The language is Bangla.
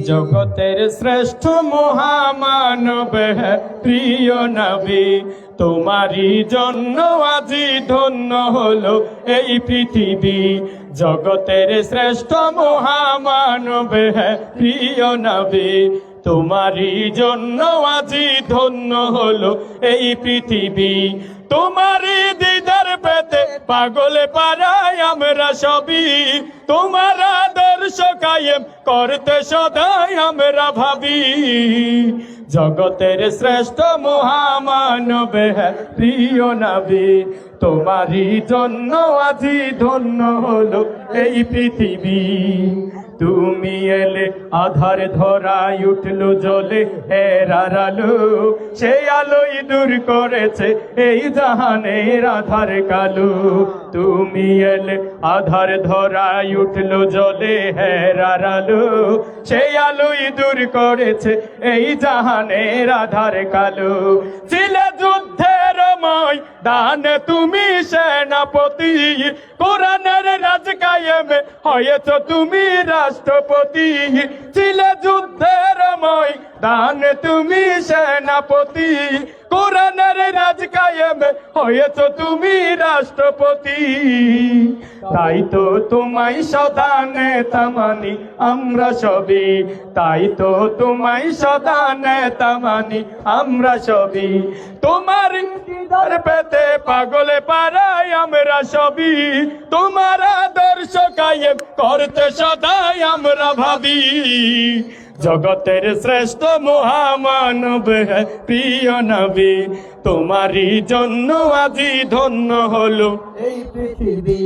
জগতের শ্রেষ্ঠ মহামানব প্রিয় নবী, তোমারই জন্য আজি ধন্য হলো এই পৃথিবী। জগতের শ্রেষ্ঠ মহামানব প্রিয় নবী তোমারই জন্য আজি ধন্য হলো এই পৃথিবী। তোমারই দিদার পেতে পাগলে পারাই আমরা সবই। তোমার আদর্শ কায়েম করতে সদাই আমরা ভাবি। জগতের শ্রেষ্ঠ মহামানব প্রিয় নবী, তোমারই জন্য আজি ধন্য হলো এই পৃথিবী। তুমি এলে আধার ধরাই উঠল জলে হেরার আলো সেই আলোই দূর করেছে এই জাহানের আধার কালো। তুমি এলে আধার ধরাই উঠল জলে হেরার আলো সেই আলোই দূর করেছে এই জাহানের আধার কালো। ছিলে যুদ্ধের মই দান তুমি সেনাপতি। কোরআনের রাজ কায়েমে হয়েছ তুমি রাষ্ট্রপতি। ছিলে যুদ্ধের মই দান তুমি সেনাপতি। কোরআনের রাজ কায়েমে, হয়েছ তুমি রাষ্ট্রপতি। তাই তো তোমায় সদা নেতা মানি আমরা সবই। তাই তো তোমায় সদা নেতা মানি আমরা সবই। তোমার দিদার পেতে পাগলে পারাই আমরা সবই। তোমার আদর্শ কায়েম করতে আমরা ভাবি জগতের শ্রেষ্ঠ মহামানব প্রিয় নবী তোমারই জন্য আজি ধন্য হলো। এই পৃথিবী